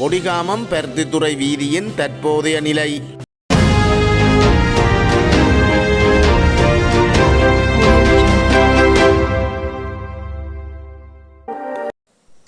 கொடிகாமம் பருத்தித்துறை வீதியின் தற்போதைய நிலை.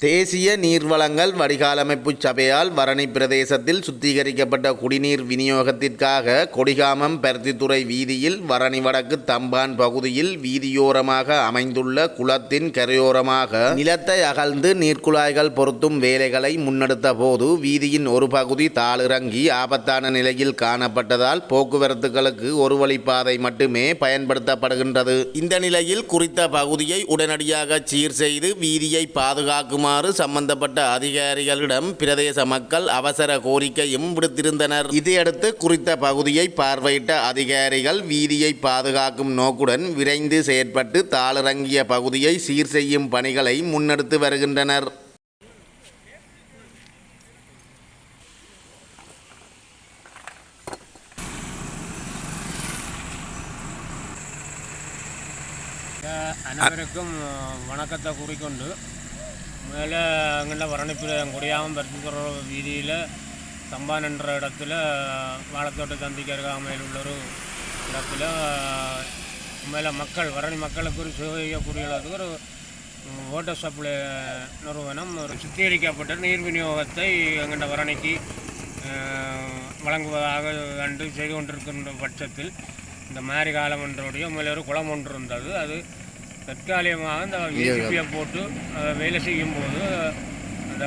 தேசிய நீர்வளங்கள் வடிகாலமைப்பு சபையால் வரணி பிரதேசத்தில் சுத்திகரிக்கப்பட்ட குடிநீர் விநியோகத்திற்காக கொடிகாமம் பருத்தித்துறை வீதியில் வரணி வடக்கு தம்பான் பகுதியில் வீதியோரமாக அமைந்துள்ள குளத்தின் கரையோரமாக நிலத்தை அகழ்ந்து நீர்க்குழாய்கள் பொருத்தும் வேலைகளை முன்னெடுத்த போது வீதியின் ஒரு பகுதி தாளிறங்கி ஆபத்தான நிலையில் காணப்பட்டதால் போக்குவரத்துகளுக்கு ஒரு வழிப்பாதை மட்டுமே பயன்படுத்தப்படுகின்றது. இந்த நிலையில் குறித்த பகுதியை உடனடியாக சீர் செய்து வீதியை பாதுகாக்குமாறு சம்பந்தப்பட்ட அதிகாரிகளிடம் பிரதேச மக்கள் அவசர கோரிக்கையும் விடுத்திருந்தனர். இதையடுத்து குறித்த பகுதியை பார்வையிட்ட அதிகாரிகள் வீதியை பாதுகாக்கும் நோக்குடன் விரைந்து செயற்பட்டு தாளிறங்கிய பகுதியை சீர் செய்யும் பணிகளை முன்னெடுத்து வருகின்றனர். அனைவருக்கும் வணக்கத்தை கூறிக்கொண்டு மேலே அங்கே வரணிப்பில் குடியாமம் பருத்தித்துற வீதியில் சம்பான் என்ற இடத்துல வாழத்தோட்ட சந்திக்கு அருகாமையில் உள்ள ஒரு இடத்துல மேலே மக்கள் வரணி மக்களுக்கு ஒரு செய்யக்கூடிய அளவுக்கு ஒரு வாட்டர் சப்ளை நிறுவனம் ஒரு சுத்திகரிக்கப்பட்ட நீர் விநியோகத்தை எங்கள்ட வரணிக்கு வழங்குவதாக கண்டு செய்து கொண்டிருக்கின்ற பட்சத்தில் இந்த மாரி காலம் ஒன்றுடைய மேலே ஒரு குளம் ஒன்று இருந்தது. அது தற்காலிகமாக இந்த ஏசிபியை போட்டு அதை வேலை செய்யும் போது அந்த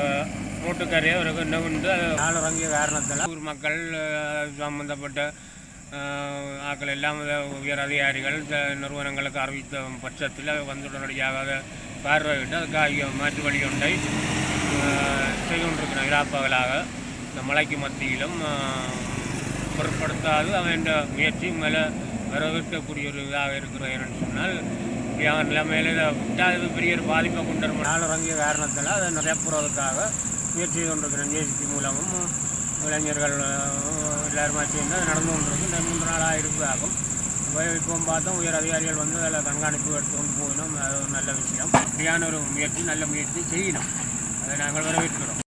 ரோட்டுக்கரையை ஒரு இன்னும் உண்டு அது ஆளுறங்கிய காரணத்தில். ஊர் மக்கள் சம்பந்தப்பட்ட அஹ், ஆட்கள் எல்லாம் உயர் அதிகாரிகள் நிறுவனங்களுக்கு அறிவித்த பட்சத்தில் வந்து உடனடியாக அதை பார்வையிட்டு அதுக்காக மாற்று வழி ஒன்றை செய்து கொண்டிருக்கிறோம் இராப்பகலாக இந்த மலைக்கு மத்தியிலும் பொருட்படுத்தாது. அவன் முயற்சி மேலே வரவேற்கக்கூடிய ஒரு இதாக இருக்கிற ஏன்னு சொன்னால் யார் நிலைமையில் இதை விட்டால் இது பெரிய ஒரு பாதிப்பை கொண்டு வரும். நாளிறங்கிய காரணத்தில் அதை நிறையப்புறதுக்காக முயற்சி செய்து கொண்டிருக்கிறேன். ஜேசிபி மூலமும் இளைஞர்கள் எல்லாருமா சேர்ந்து அது நடந்து கொண்டிருக்கு. இந்த மூன்று நாளாக இருப்பதாகும் இப்போ பார்த்தோம் உயர் அதிகாரிகள் வந்து அதில் கண்காணிப்பு எடுத்து கொண்டு போகணும். அது ஒரு நல்ல விஷயம். இப்படியான ஒரு முயற்சி நல்ல முயற்சி செய்யணும். அதை நாங்கள் வரவேற்கிறோம்.